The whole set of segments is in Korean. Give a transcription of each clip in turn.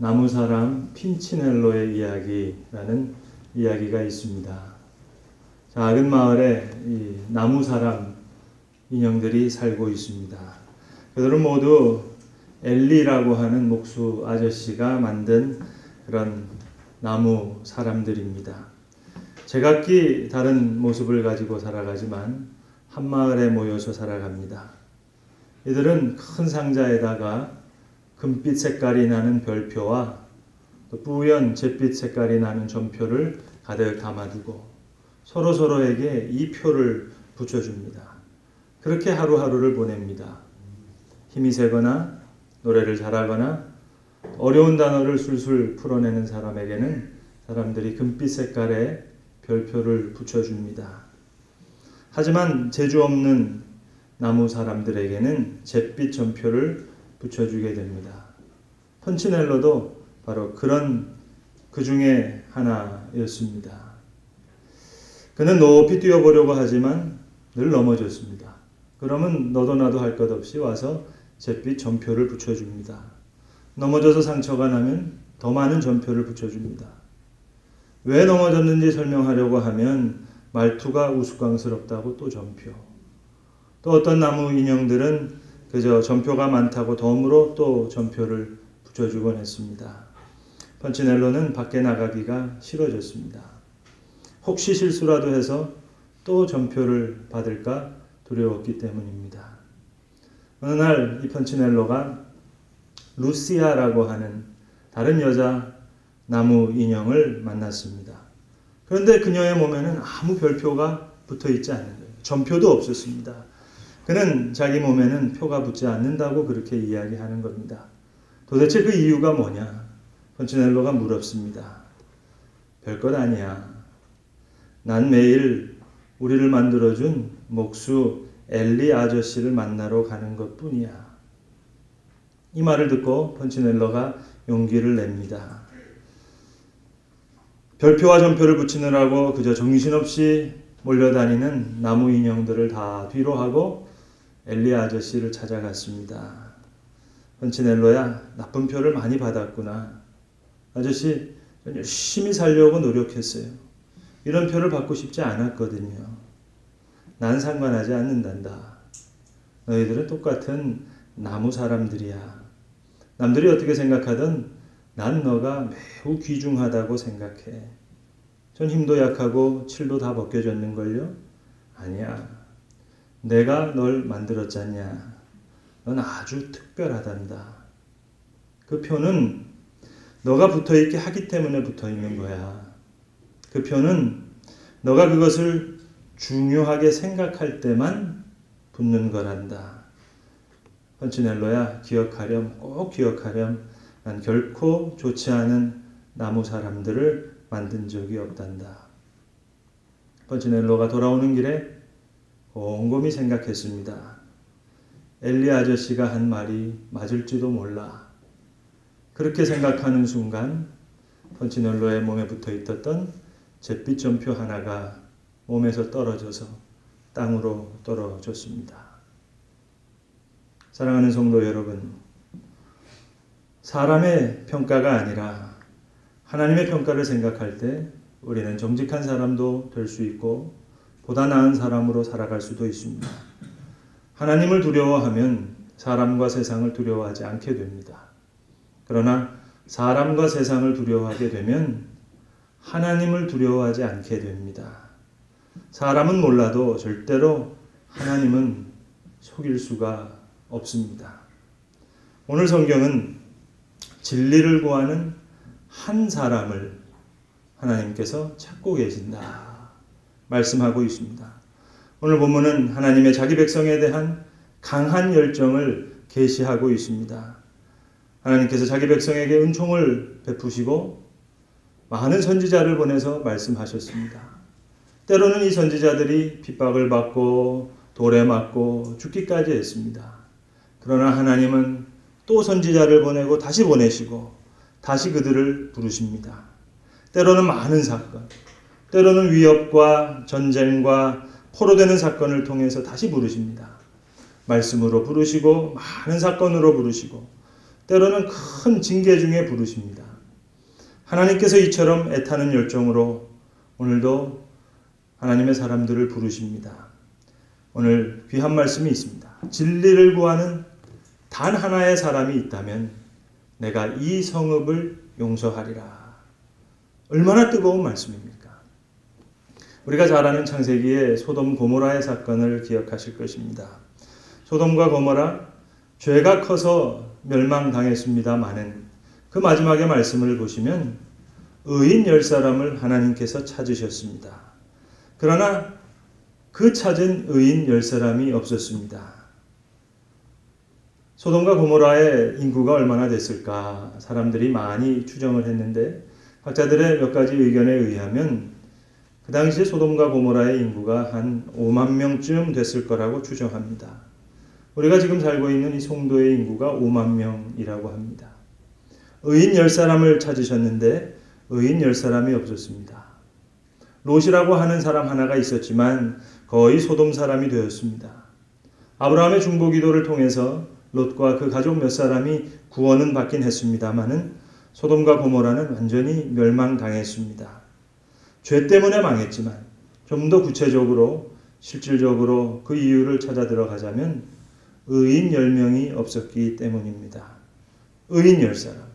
나무 사람 핀치넬로의 이야기라는 이야기가 있습니다. 작은 마을에 이 나무 사람 인형들이 살고 있습니다. 그들은 모두 엘리라고 하는 목수 아저씨가 만든 그런 나무 사람들입니다. 제각기 다른 모습을 가지고 살아가지만 한 마을에 모여서 살아갑니다. 이들은 큰 상자에다가 금빛 색깔이 나는 별표와 또 뿌연 잿빛 색깔이 나는 전표를 가득 담아두고 서로 서로에게 이 표를 붙여줍니다. 그렇게 하루하루를 보냅니다. 힘이 세거나 노래를 잘하거나 어려운 단어를 술술 풀어내는 사람에게는 사람들이 금빛 색깔의 별표를 붙여줍니다. 하지만 재주 없는 나무 사람들에게는 잿빛 전표를 붙여주게 됩니다. 펀치넬로도 바로 그런 그 중에 하나였습니다. 그는 높이 뛰어보려고 하지만 늘 넘어졌습니다. 그러면 너도 나도 할 것 없이 와서 잿빛 전표를 붙여줍니다. 넘어져서 상처가 나면 더 많은 전표를 붙여줍니다. 왜 넘어졌는지 설명하려고 하면 말투가 우스꽝스럽다고 또 전표. 또 어떤 나무 인형들은 그저 전표가 많다고 덤으로 또 전표를 붙여주곤 했습니다. 펀치넬로는 밖에 나가기가 싫어졌습니다. 혹시 실수라도 해서 또 전표를 받을까 두려웠기 때문입니다. 어느 날 이 펀치넬로가 루시아라고 하는 다른 여자 나무 인형을 만났습니다. 그런데 그녀의 몸에는 아무 별표가 붙어 있지 않는 거예요. 전표도 없었습니다. 그는 자기 몸에는 표가 붙지 않는다고 그렇게 이야기하는 겁니다. 도대체 그 이유가 뭐냐? 펀치넬로가 물었습니다. 별것 아니야. 난 매일 우리를 만들어준 목수 엘리 아저씨를 만나러 가는 것 뿐이야. 이 말을 듣고 펀치넬러가 용기를 냅니다. 별표와 전표를 붙이느라고 그저 정신없이 몰려다니는 나무 인형들을 다 뒤로 하고 엘리 아저씨를 찾아갔습니다. 펀치넬로야 나쁜 표를 많이 받았구나. 아저씨 열심히 살려고 노력했어요. 이런 표를 받고 싶지 않았거든요. 난 상관하지 않는단다. 너희들은 똑같은 나무 사람들이야. 남들이 어떻게 생각하든 난 너가 매우 귀중하다고 생각해. 전 힘도 약하고 칠도 다 벗겨졌는걸요? 아니야. 내가 널 만들었잖냐. 넌 아주 특별하단다. 그 표는 너가 붙어 있게 하기 때문에 붙어 있는 거야. 그 표는 너가 그것을 중요하게 생각할 때만 붙는 거란다. 펀치넬로야 기억하렴 꼭 기억하렴 난 결코 좋지 않은 나무 사람들을 만든 적이 없단다. 펀치넬로가 돌아오는 길에 곰곰이 생각했습니다. 엘리 아저씨가 한 말이 맞을지도 몰라. 그렇게 생각하는 순간 펀치넬로의 몸에 붙어 있었던 잿빛 점표 하나가 몸에서 떨어져서 땅으로 떨어졌습니다. 사랑하는 성도 여러분, 사람의 평가가 아니라 하나님의 평가를 생각할 때 우리는 정직한 사람도 될 수 있고 보다 나은 사람으로 살아갈 수도 있습니다. 하나님을 두려워하면 사람과 세상을 두려워하지 않게 됩니다. 그러나 사람과 세상을 두려워하게 되면 하나님을 두려워하지 않게 됩니다. 사람은 몰라도 절대로 하나님은 속일 수가 없습니다. 오늘 성경은 진리를 구하는 한 사람을 하나님께서 찾고 계신다. 말씀하고 있습니다. 오늘 본문은 하나님의 자기 백성에 대한 강한 열정을 계시하고 있습니다. 하나님께서 자기 백성에게 은총을 베푸시고 많은 선지자를 보내서 말씀하셨습니다. 때로는 이 선지자들이 핍박을 받고 돌에 맞고 죽기까지 했습니다. 그러나 하나님은 또 선지자를 보내고 다시 보내시고 다시 그들을 부르십니다. 때로는 많은 사건, 때로는 위협과 전쟁과 포로되는 사건을 통해서 다시 부르십니다. 말씀으로 부르시고 많은 사건으로 부르시고 때로는 큰 징계 중에 부르십니다. 하나님께서 이처럼 애타는 열정으로 오늘도 하나님의 사람들을 부르십니다. 오늘 귀한 말씀이 있습니다. 진리를 구하는 단 하나의 사람이 있다면 내가 이 성읍을 용서하리라. 얼마나 뜨거운 말씀입니까? 우리가 잘 아는 창세기의 소돔 고모라의 사건을 기억하실 것입니다. 소돔과 고모라 죄가 커서 멸망당했습니다마는 그 마지막의 말씀을 보시면 의인 열 사람을 하나님께서 찾으셨습니다. 그러나 그 찾은 의인 열 사람이 없었습니다. 소돔과 고모라의 인구가 얼마나 됐을까 사람들이 많이 추정을 했는데 학자들의 몇 가지 의견에 의하면 그 당시에 소돔과 고모라의 인구가 한 5만 명쯤 됐을 거라고 추정합니다. 우리가 지금 살고 있는 이 송도의 인구가 5만 명이라고 합니다. 의인 10사람을 찾으셨는데 의인 10사람이 없었습니다. 롯이라고 하는 사람 하나가 있었지만 거의 소돔 사람이 되었습니다. 아브라함의 중보 기도를 통해서 롯과 그 가족 몇 사람이 구원은 받긴 했습니다마는 소돔과 고모라는 완전히 멸망당했습니다. 죄 때문에 망했지만 좀 더 구체적으로 실질적으로 그 이유를 찾아 들어가자면 의인 10명이 없었기 때문입니다. 의인 10사람.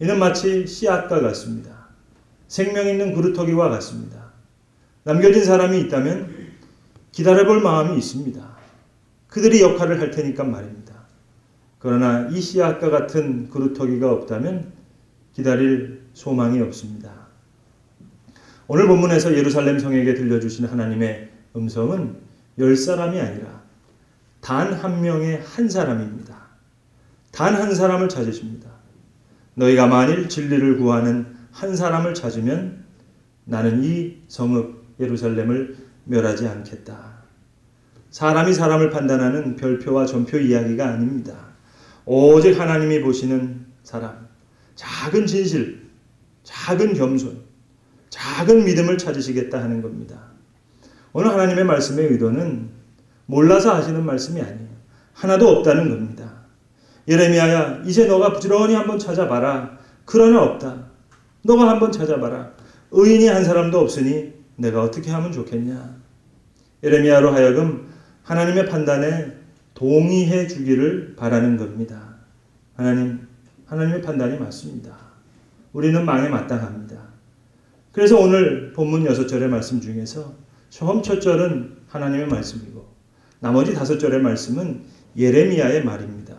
이는 마치 씨앗과 같습니다. 생명 있는 그루터기와 같습니다. 남겨진 사람이 있다면 기다려볼 마음이 있습니다. 그들이 역할을 할 테니까 말입니다. 그러나 이 씨앗과 같은 그루터기가 없다면 기다릴 소망이 없습니다. 오늘 본문에서 예루살렘 성에게 들려주신 하나님의 음성은 열 사람이 아니라 단 한 명의 한 사람입니다. 단 한 사람을 찾으십니다. 너희가 만일 진리를 구하는 한 사람을 찾으면 나는 이 성읍 예루살렘을 멸하지 않겠다. 사람이 사람을 판단하는 별표와 전표 이야기가 아닙니다. 오직 하나님이 보시는 사람, 작은 진실, 작은 겸손, 작은 믿음을 찾으시겠다 하는 겁니다. 오늘 하나님의 말씀의 의도는 몰라서 하시는 말씀이 아니에요. 하나도 없다는 겁니다. 예레미야야, 이제 너가 부지런히 한번 찾아봐라. 그러나 없다. 너가 한번 찾아봐라. 의인이 한 사람도 없으니 내가 어떻게 하면 좋겠냐. 예레미야로 하여금 하나님의 판단에 동의해 주기를 바라는 겁니다. 하나님, 하나님의 판단이 맞습니다. 우리는 망에 마땅합니다. 그래서 오늘 본문 6절의 말씀 중에서 처음 첫 절은 하나님의 말씀이고 나머지 다섯 절의 말씀은 예레미야의 말입니다.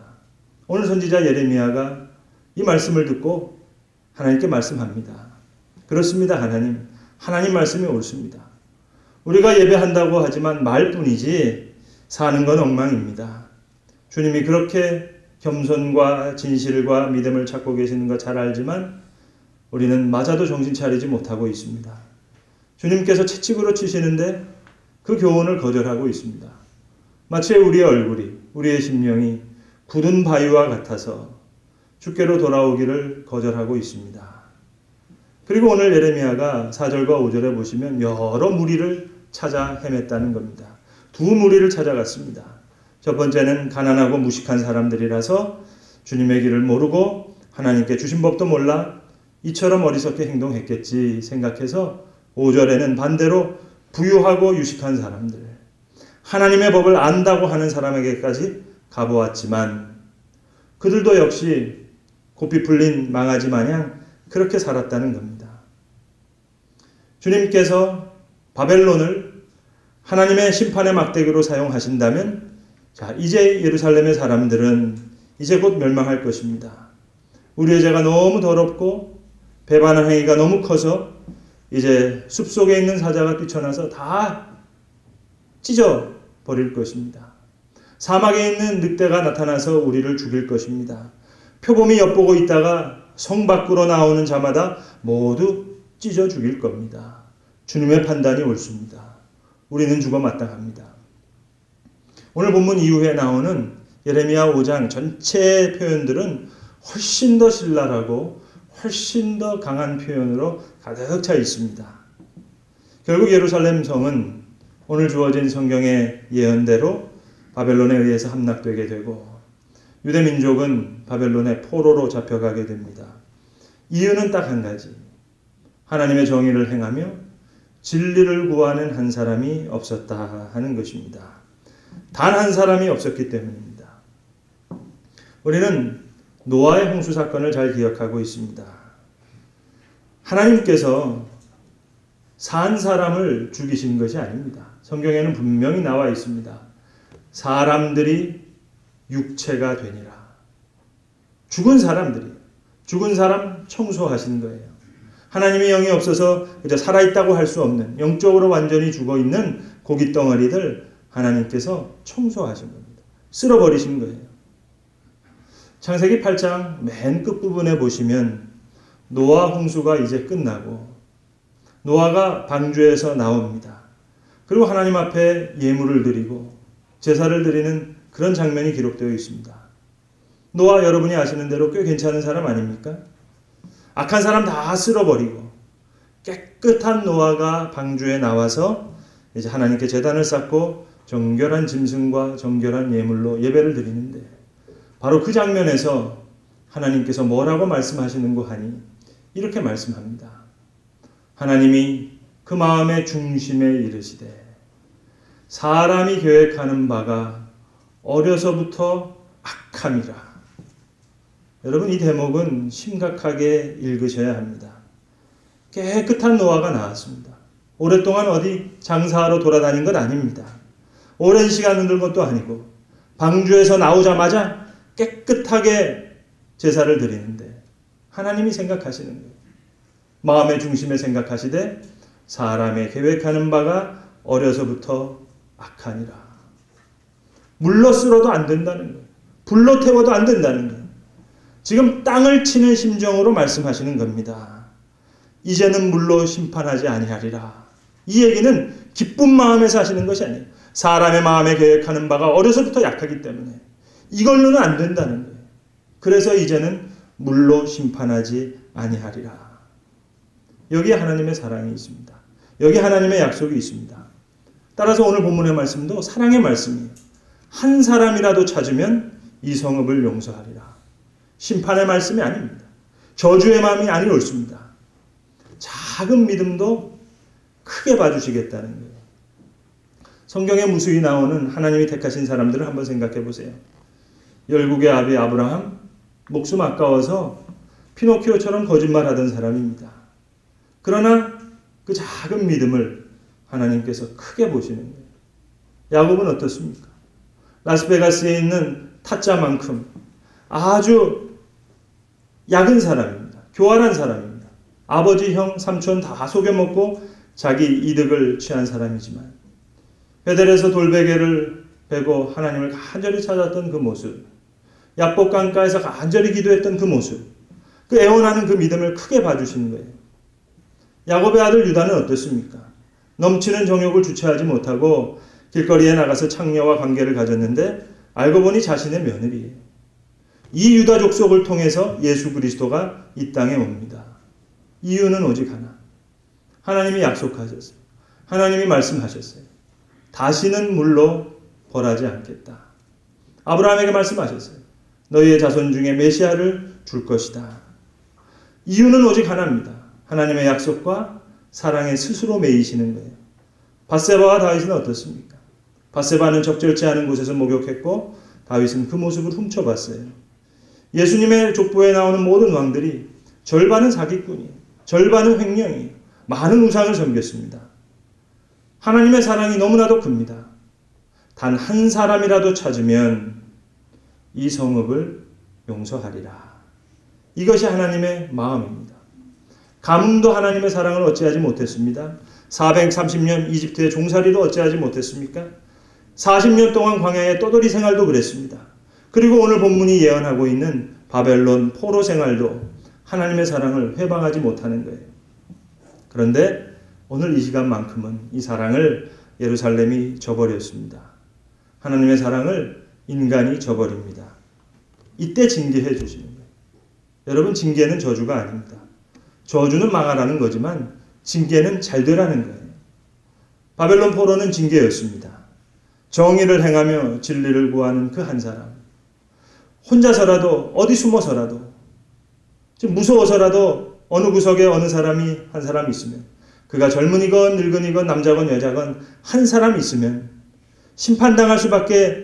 오늘 선지자 예레미야가 이 말씀을 듣고 하나님께 말씀합니다. 그렇습니다, 하나님. 하나님 말씀이 옳습니다. 우리가 예배한다고 하지만 말뿐이지 사는 건 엉망입니다. 주님이 그렇게 겸손과 진실과 믿음을 찾고 계시는 거 잘 알지만 우리는 맞아도 정신 차리지 못하고 있습니다. 주님께서 채찍으로 치시는데 그 교훈을 거절하고 있습니다. 마치 우리의 얼굴이, 우리의 심령이 굳은 바위와 같아서 주께로 돌아오기를 거절하고 있습니다. 그리고 오늘 예레미야가 4절과 5절에 보시면 여러 무리를 찾아 헤맸다는 겁니다. 두 무리를 찾아갔습니다. 첫 번째는 가난하고 무식한 사람들이라서 주님의 길을 모르고 하나님께 주신 법도 몰라 이처럼 어리석게 행동했겠지 생각해서 5절에는 반대로 부유하고 유식한 사람들, 하나님의 법을 안다고 하는 사람에게까지 가보았지만 그들도 역시 고삐 풀린 망아지 마냥 그렇게 살았다는 겁니다. 주님께서 바벨론을 하나님의 심판의 막대기로 사용하신다면 자, 이제 예루살렘의 사람들은 이제 곧 멸망할 것입니다. 우리의 죄가 너무 더럽고 배반한 행위가 너무 커서 이제 숲속에 있는 사자가 뛰쳐나서 다 찢어 버릴 것입니다. 사막에 있는 늑대가 나타나서 우리를 죽일 것입니다. 표범이 엿보고 있다가 성 밖으로 나오는 자마다 모두 찢어 죽일 겁니다. 주님의 판단이 옳습니다. 우리는 죽어 마땅합니다. 오늘 본문 이후에 나오는 예레미야 5장 전체 표현들은 훨씬 더 신랄하고 훨씬 더 강한 표현으로 가득 차 있습니다. 결국 예루살렘 성은 오늘 주어진 성경의 예언대로 바벨론에 의해서 함락되게 되고 유대 민족은 바벨론의 포로로 잡혀가게 됩니다. 이유는 딱 한 가지. 하나님의 정의를 행하며 진리를 구하는 한 사람이 없었다 하는 것입니다. 단 한 사람이 없었기 때문입니다. 우리는 노아의 홍수 사건을 잘 기억하고 있습니다. 하나님께서 산 사람을 죽이신 것이 아닙니다. 성경에는 분명히 나와 있습니다. 사람들이 육체가 되니라. 죽은 사람들이 죽은 사람 청소하신 거예요. 하나님의 영이 없어서 그저 살아있다고 할 수 없는 영적으로 완전히 죽어 있는 고기 덩어리들 하나님께서 청소하신 겁니다. 쓸어버리신 거예요. 창세기 8장 맨 끝부분에 보시면 노아 홍수가 이제 끝나고 노아가 방주에서 나옵니다. 그리고 하나님 앞에 예물을 드리고 제사를 드리는 그런 장면이 기록되어 있습니다. 노아 여러분이 아시는 대로 꽤 괜찮은 사람 아닙니까? 악한 사람 다 쓸어버리고 깨끗한 노아가 방주에 나와서 이제 하나님께 재단을 쌓고 정결한 짐승과 정결한 예물로 예배를 드리는데 바로 그 장면에서 하나님께서 뭐라고 말씀하시는고 하니 이렇게 말씀합니다. 하나님이 그 마음의 중심에 이르시되 사람이 계획하는 바가 어려서부터 악함이라. 여러분 이 대목은 심각하게 읽으셔야 합니다. 깨끗한 노아가 나왔습니다. 오랫동안 어디 장사하러 돌아다닌 것 아닙니다. 오랜 시간 흔들 것도 아니고 방주에서 나오자마자 깨끗하게 제사를 드리는데 하나님이 생각하시는 거예요. 마음의 중심에 생각하시되 사람의 계획하는 바가 어려서부터 악하니라. 물로 쓸어도 안 된다는 거예요. 불로 태워도 안 된다는 거예요. 지금 땅을 치는 심정으로 말씀하시는 겁니다. 이제는 물로 심판하지 아니하리라. 이 얘기는 기쁜 마음에서 하시는 것이 아니에요. 사람의 마음에 계획하는 바가 어려서부터 약하기 때문에 이걸로는 안 된다는 거예요. 그래서 이제는 물로 심판하지 아니하리라. 여기 하나님의 사랑이 있습니다. 여기 하나님의 약속이 있습니다. 따라서 오늘 본문의 말씀도 사랑의 말씀이에요. 한 사람이라도 찾으면 이 성읍을 용서하리라. 심판의 말씀이 아닙니다. 저주의 마음이 아니 옳습니다. 작은 믿음도 크게 봐주시겠다는 거예요. 성경에 무수히 나오는 하나님이 택하신 사람들을 한번 생각해 보세요. 열국의 아비 아브라함, 목숨 아까워서 피노키오처럼 거짓말하던 사람입니다. 그러나 그 작은 믿음을 하나님께서 크게 보시는 거예요. 야곱은 어떻습니까? 라스베가스에 있는 타짜만큼 아주 약은 사람입니다. 교활한 사람입니다. 아버지, 형, 삼촌 다 속여먹고 자기 이득을 취한 사람이지만 베델에서 돌베개를 베고 하나님을 간절히 찾았던 그 모습 약복 강가에서 간절히 기도했던 그 모습 그 애원하는 그 믿음을 크게 봐주시는 거예요. 야곱의 아들 유다는 어떻습니까? 넘치는 정욕을 주체하지 못하고 길거리에 나가서 창녀와 관계를 가졌는데 알고 보니 자신의 며느리예요. 이 유다 족속을 통해서 예수 그리스도가 이 땅에 옵니다. 이유는 오직 하나. 하나님이 약속하셨어요. 하나님이 말씀하셨어요. 다시는 물로 벌하지 않겠다. 아브라함에게 말씀하셨어요. 너희의 자손 중에 메시아를 줄 것이다. 이유는 오직 하나입니다. 하나님의 약속과 사랑에 스스로 매이시는 거예요. 바세바와 다윗은 어떻습니까? 바세바는 적절치 않은 곳에서 목욕했고 다윗은 그 모습을 훔쳐봤어요. 예수님의 족보에 나오는 모든 왕들이 절반은 사기꾼이, 절반은 횡령이, 많은 우상을 섬겼습니다. 하나님의 사랑이 너무나도 큽니다. 단 한 사람이라도 찾으면 이 성읍을 용서하리라. 이것이 하나님의 마음입니다. 가뭄도 하나님의 사랑을 어찌하지 못했습니다. 430년 이집트의 종살이도 어찌하지 못했습니까? 40년 동안 광야의 떠돌이 생활도 그랬습니다. 그리고 오늘 본문이 예언하고 있는 바벨론 포로 생활도 하나님의 사랑을 회방하지 못하는 거예요. 그런데 오늘 이 시간만큼은 이 사랑을 예루살렘이 저버렸습니다. 하나님의 사랑을 인간이 저버립니다. 이때 징계해 주시는 거예요. 여러분 징계는 저주가 아닙니다. 저주는 망하라는 거지만 징계는 잘 되라는 거예요. 바벨론 포로는 징계였습니다. 정의를 행하며 진리를 구하는 그 한 사람. 혼자서라도 어디 숨어서라도 무서워서라도 어느 구석에 어느 사람이 한 사람 있으면 그가 젊은이건 늙은이건 남자건 여자건 한 사람 있으면 심판당할 수밖에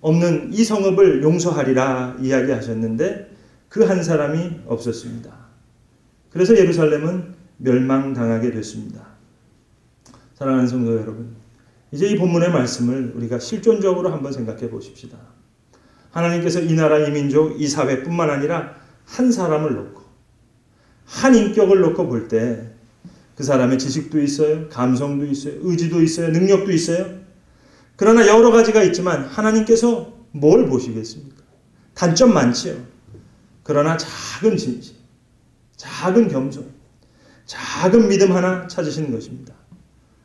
없는 이 성읍을 용서하리라 이야기하셨는데 그 한 사람이 없었습니다. 그래서 예루살렘은 멸망당하게 됐습니다. 사랑하는 성도 여러분, 이제 이 본문의 말씀을 우리가 실존적으로 한번 생각해 보십시다. 하나님께서 이 나라, 이 민족, 이 사회뿐만 아니라 한 사람을 놓고 한 인격을 놓고 볼 때 그 사람의 지식도 있어요, 감성도 있어요, 의지도 있어요, 능력도 있어요. 그러나 여러 가지가 있지만 하나님께서 뭘 보시겠습니까? 단점 많지요. 그러나 작은 진실, 작은 겸손, 작은 믿음 하나 찾으시는 것입니다.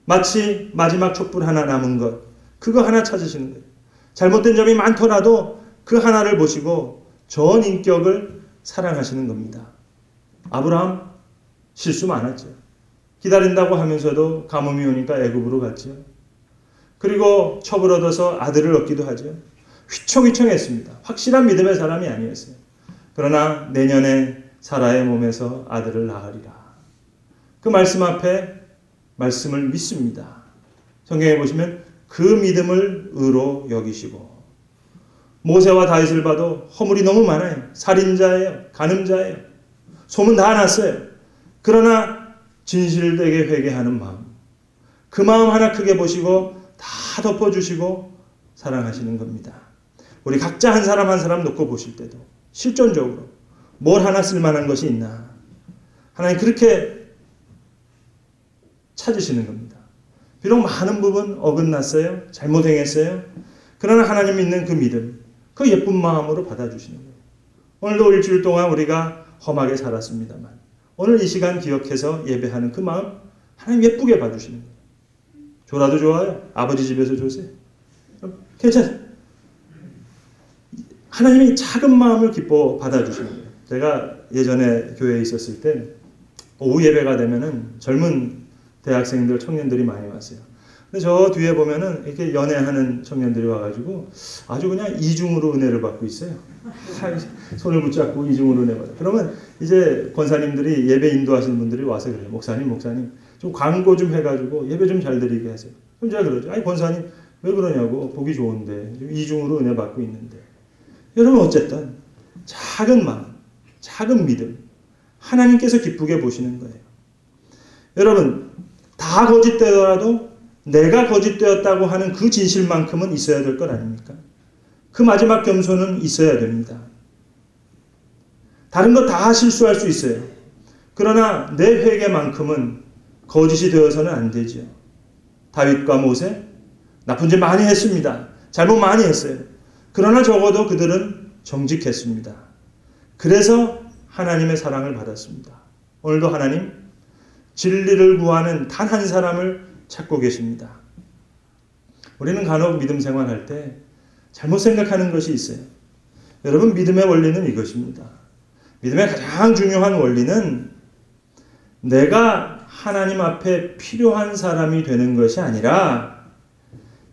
마치 마지막 촛불 하나 남은 것, 그거 하나 찾으시는 거예요. 잘못된 점이 많더라도 그 하나를 보시고 전 인격을 사랑하시는 겁니다. 아브라함 실수 많았죠. 기다린다고 하면서도 가뭄이 오니까 애굽으로 갔죠. 그리고 첩을 얻어서 아들을 얻기도 하죠. 휘청휘청했습니다. 확실한 믿음의 사람이 아니었어요. 그러나 내년에 사라의 몸에서 아들을 낳으리라. 그 말씀 앞에 말씀을 믿습니다. 성경에 보시면 그 믿음을 의로 여기시고 모세와 다윗을 봐도 허물이 너무 많아요. 살인자예요. 간음자예요. 소문 다 났어요. 그러나 진실되게 회개하는 마음. 그 마음 하나 크게 보시고 다 덮어주시고 사랑하시는 겁니다. 우리 각자 한 사람 한 사람 놓고 보실 때도 실존적으로 뭘 하나 쓸만한 것이 있나. 하나님 그렇게 찾으시는 겁니다. 비록 많은 부분 어긋났어요. 잘못 행했어요. 그러나 하나님 믿는 그 믿음, 그 예쁜 마음으로 받아주시는 거예요. 오늘도 일주일 동안 우리가 험하게 살았습니다만 오늘 이 시간 기억해서 예배하는 그 마음 하나님 예쁘게 봐주시는 거예요. 줘라도 좋아요. 아버지 집에서 주세요. 괜찮아요. 하나님이 작은 마음을 기뻐 받아주시는 거예요. 제가 예전에 교회에 있었을 때 오후 예배가 되면은 젊은 대학생들, 청년들이 많이 왔어요. 근데 저 뒤에 보면은 이렇게 연애하는 청년들이 와가지고 아주 그냥 이중으로 은혜를 받고 있어요. 손을 붙잡고 이중으로 은혜 받아. 그러면 이제 권사님들이 예배 인도하시는 분들이 와서 그래요. 목사님, 목사님, 좀 광고 좀 해가지고 예배 좀 잘 드리게 하세요. 그럼 제가 그러죠. 아니, 권사님, 왜 그러냐고. 보기 좋은데. 이중으로 은혜 받고 있는데. 여러분, 어쨌든, 작은 마음, 작은 믿음, 하나님께서 기쁘게 보시는 거예요. 여러분, 다 거짓되더라도 내가 거짓되었다고 하는 그 진실만큼은 있어야 될 것 아닙니까? 그 마지막 겸손은 있어야 됩니다. 다른 거 다 실수할 수 있어요. 그러나 내 회개만큼은 거짓이 되어서는 안 되죠. 다윗과 모세 나쁜 짓 많이 했습니다. 잘못 많이 했어요. 그러나 적어도 그들은 정직했습니다. 그래서 하나님의 사랑을 받았습니다. 오늘도 하나님 진리를 구하는 단 한 사람을 찾고 계십니다. 우리는 간혹 믿음 생활할 때 잘못 생각하는 것이 있어요. 여러분 믿음의 원리는 이것입니다. 믿음의 가장 중요한 원리는 내가 하나님 앞에 필요한 사람이 되는 것이 아니라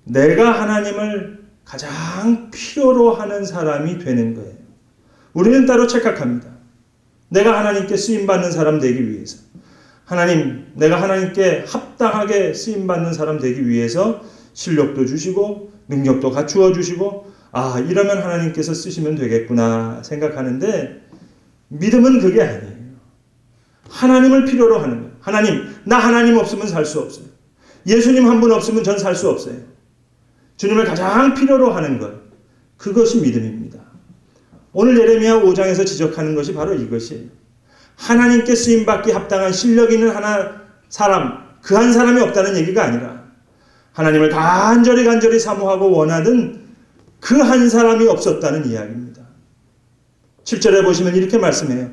내가 하나님을 가장 필요로 하는 사람이 되는 거예요. 우리는 따로 착각합니다. 내가 하나님께 쓰임받는 사람 되기 위해서. 하나님, 내가 하나님께 합당하게 쓰임받는 사람 되기 위해서 실력도 주시고, 능력도 갖추어 주시고, 아, 이러면 하나님께서 쓰시면 되겠구나 생각하는데, 믿음은 그게 아니에요. 하나님을 필요로 하는 거예요. 하나님, 나 하나님 없으면 살 수 없어요. 예수님 한 분 없으면 전 살 수 없어요. 주님을 가장 필요로 하는 것. 그것이 믿음입니다. 오늘 예레미야 5장에서 지적하는 것이 바로 이것이에요. 하나님께 쓰임받기 합당한 실력 있는 하나 사람, 그 한 사람이 없다는 얘기가 아니라 하나님을 간절히 간절히 사모하고 원하던 그 한 사람이 없었다는 이야기입니다. 7절에 보시면 이렇게 말씀해요.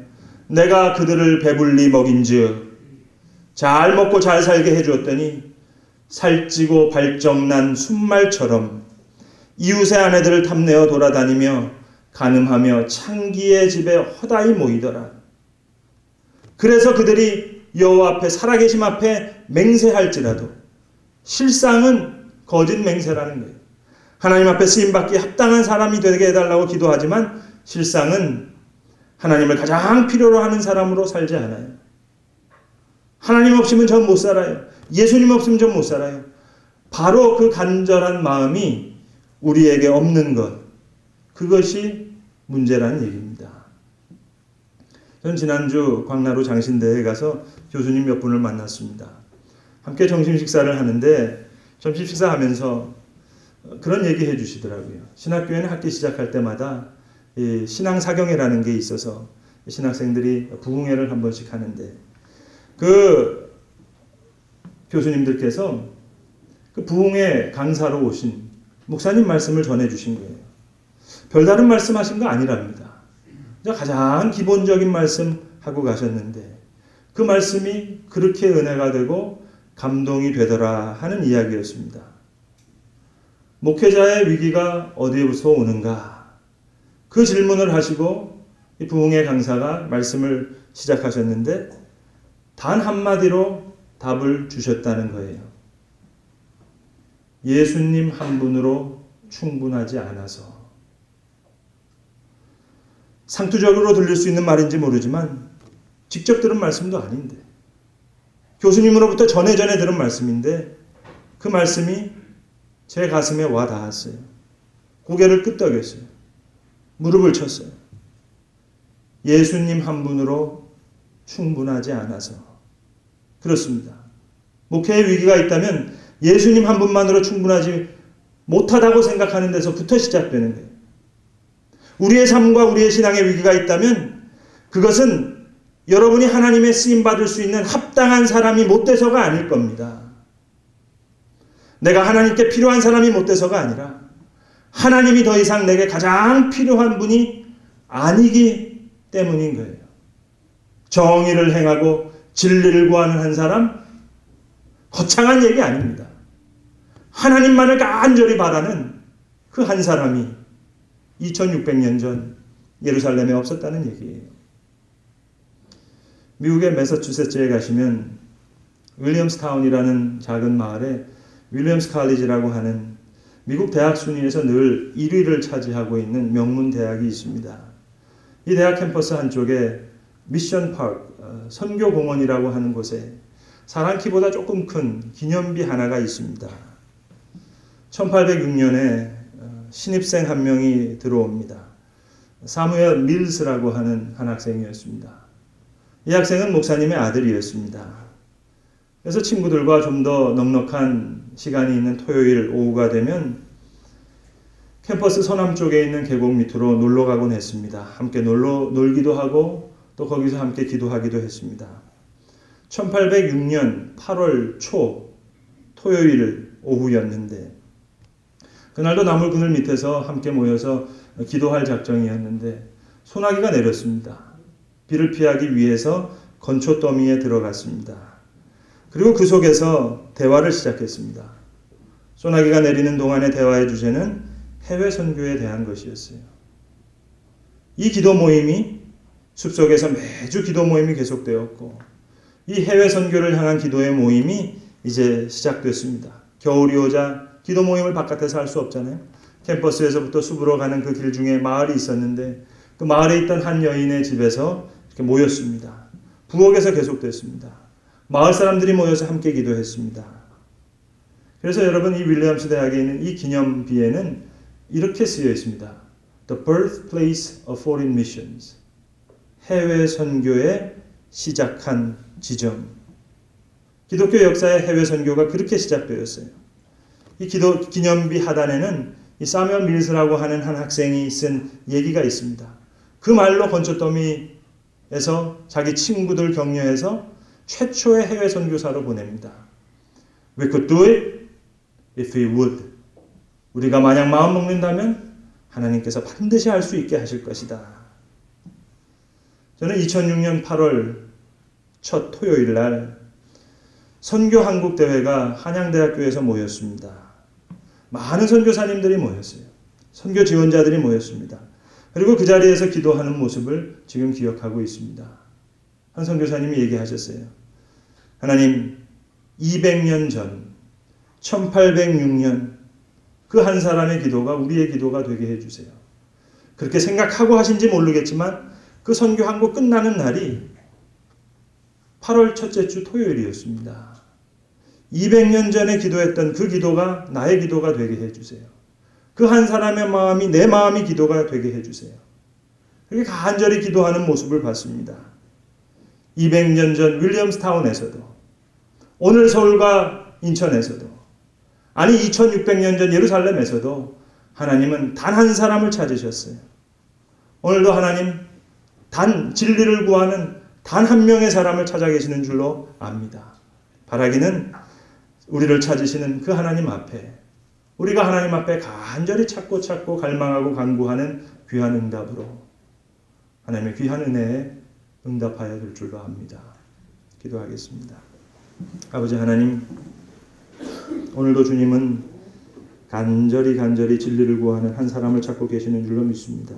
내가 그들을 배불리 먹인 즉 잘 먹고 잘 살게 해주었더니 살찌고 발정난 순말처럼 이웃의 아내들을 탐내어 돌아다니며 가늠하며 창기의 집에 허다히 모이더라. 그래서 그들이 여호와 앞에 살아계심 앞에 맹세할지라도 실상은 거짓 맹세라는 거예요. 하나님 앞에 쓰임받기 합당한 사람이 되게 해달라고 기도하지만 실상은 하나님을 가장 필요로 하는 사람으로 살지 않아요. 하나님 없으면 전 못 살아요. 예수님 없으면 전 못 살아요. 바로 그 간절한 마음이 우리에게 없는 것. 그것이 문제라는 얘기입니다. 전 지난주 광나루 장신대에 가서 교수님 몇 분을 만났습니다. 함께 점심 식사를 하는데 점심 식사하면서 그런 얘기 해 주시더라고요. 신학교에는 학기 시작할 때마다 신앙 사경회라는 게 있어서 신학생들이 부흥회를 한 번씩 하는데 그 교수님들께서 그 부흥회 강사로 오신 목사님 말씀을 전해 주신 거예요. 별다른 말씀 하신 거 아니랍니다. 가장 기본적인 말씀 하고 가셨는데 그 말씀이 그렇게 은혜가 되고 감동이 되더라 하는 이야기였습니다. 목회자의 위기가 어디에서 오는가? 그 질문을 하시고 부흥의 강사가 말씀을 시작하셨는데 단 한마디로 답을 주셨다는 거예요. 예수님 한 분으로 충분하지 않아서. 상투적으로 들릴 수 있는 말인지 모르지만 직접 들은 말씀도 아닌데 교수님으로부터 전에 전에 들은 말씀인데 그 말씀이 제 가슴에 와 닿았어요. 고개를 끄덕였어요. 무릎을 쳤어요. 예수님 한 분으로 충분하지 않아서. 그렇습니다. 목회의 위기가 있다면 예수님 한 분만으로 충분하지 못하다고 생각하는 데서부터 시작되는 거예요. 우리의 삶과 우리의 신앙의 위기가 있다면 그것은 여러분이 하나님의 쓰임 받을 수 있는 합당한 사람이 못 돼서가 아닐 겁니다. 내가 하나님께 필요한 사람이 못 돼서가 아니라 하나님이 더 이상 내게 가장 필요한 분이 아니기 때문인 거예요. 정의를 행하고 진리를 구하는 한 사람 거창한 얘기 아닙니다. 하나님만을 간절히 바라는 그 한 사람이 2600년 전 예루살렘에 없었다는 얘기예요. 미국의 매서추세츠에 가시면 윌리엄스타운이라는 작은 마을에 윌리엄스 칼리지라고 하는 미국 대학 순위에서 늘 1위를 차지하고 있는 명문 대학이 있습니다. 이 대학 캠퍼스 한쪽에 미션 파크, 어, 선교 공원이라고 하는 곳에 사람 키보다 조금 큰 기념비 하나가 있습니다. 1806년에 어, 신입생 한 명이 들어옵니다. 사무엘 밀스라고 하는 한 학생이었습니다. 이 학생은 목사님의 아들이었습니다. 그래서 친구들과 좀 더 넉넉한 시간이 있는 토요일 오후가 되면 캠퍼스 서남 쪽에 있는 계곡 밑으로 놀러 가곤 했습니다. 함께 놀러 놀기도 하고 또 거기서 함께 기도하기도 했습니다. 1806년 8월 초 토요일 오후였는데 그날도 나물 그늘 밑에서 함께 모여서 기도할 작정이었는데 소나기가 내렸습니다. 비를 피하기 위해서 건초 더미에 들어갔습니다. 그리고 그 속에서 대화를 시작했습니다. 소나기가 내리는 동안의 대화의 주제는 해외 선교에 대한 것이었어요. 이 기도 모임이 숲속에서 매주 기도 모임이 계속되었고 이 해외 선교를 향한 기도의 모임이 이제 시작됐습니다. 겨울이 오자 기도 모임을 바깥에서 할 수 없잖아요. 캠퍼스에서부터 숲으로 가는 그 길 중에 마을이 있었는데 그 마을에 있던 한 여인의 집에서 모였습니다. 부엌에서 계속됐습니다. 마을 사람들이 모여서 함께 기도했습니다. 그래서 여러분 이 윌리엄스 대학에 있는 이 기념비에는 이렇게 쓰여 있습니다. The birthplace of foreign missions. 해외 선교의 시작한 지점. 기독교 역사의 해외 선교가 그렇게 시작되었어요. 이 기도 기념비 하단에는 이 사뮤얼 밀스라고 하는 한 학생이 쓴 얘기가 있습니다. 그 말로 건초더미 에서 자기 친구들 격려해서 최초의 해외 선교사로 보냅니다. We could do it if we would. 우리가 만약 마음 먹는다면 하나님께서 반드시 할 수 있게 하실 것이다. 저는 2006년 8월 첫 토요일 날 선교 한국 대회가 한양대학교에서 모였습니다. 많은 선교사님들이 모였어요. 선교 지원자들이 모였습니다. 그리고 그 자리에서 기도하는 모습을 지금 기억하고 있습니다. 한 선교사님이 얘기하셨어요. 하나님, 200년 전, 1806년, 그 한 사람의 기도가 우리의 기도가 되게 해주세요. 그렇게 생각하고 하신지 모르겠지만 그 선교한 거 끝나는 날이 8월 첫째 주 토요일이었습니다. 200년 전에 기도했던 그 기도가 나의 기도가 되게 해주세요. 그 한 사람의 마음이 내 마음이 기도가 되게 해주세요. 그렇게 간절히 기도하는 모습을 봤습니다. 200년 전 윌리엄스타운에서도 오늘 서울과 인천에서도 아니 2600년 전 예루살렘에서도 하나님은 단 한 사람을 찾으셨어요. 오늘도 하나님 단 진리를 구하는 단 한 명의 사람을 찾아 계시는 줄로 압니다. 바라기는 우리를 찾으시는 그 하나님 앞에 우리가 하나님 앞에 간절히 찾고 찾고 갈망하고 간구하는 귀한 응답으로 하나님의 귀한 은혜에 응답하여 될 줄로 압니다. 기도하겠습니다. 아버지 하나님, 오늘도 주님은 간절히 간절히 진리를 구하는 한 사람을 찾고 계시는 줄로 믿습니다.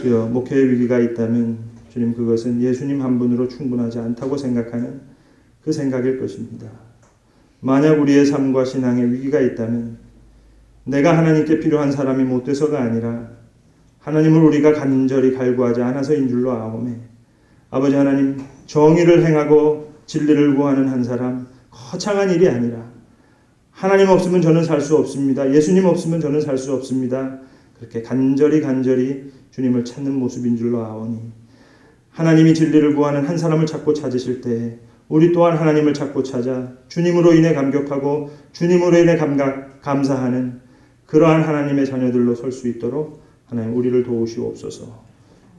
주여 목회의 위기가 있다면 주님 그것은 예수님 한 분으로 충분하지 않다고 생각하는 그 생각일 것입니다. 만약 우리의 삶과 신앙에 위기가 있다면 내가 하나님께 필요한 사람이 못 돼서가 아니라 하나님을 우리가 간절히 갈구하지 않아서인 줄로 아오매 아버지 하나님 정의를 행하고 진리를 구하는 한 사람 거창한 일이 아니라 하나님 없으면 저는 살 수 없습니다. 예수님 없으면 저는 살 수 없습니다. 그렇게 간절히 간절히 주님을 찾는 모습인 줄로 아오니 하나님이 진리를 구하는 한 사람을 찾고 찾으실 때 우리 또한 하나님을 찾고 찾아 주님으로 인해 감격하고 주님으로 인해 감각, 감사하는 그러한 하나님의 자녀들로 설 수 있도록 하나님 우리를 도우시옵소서.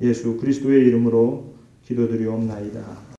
예수 그리스도의 이름으로 기도드리옵나이다.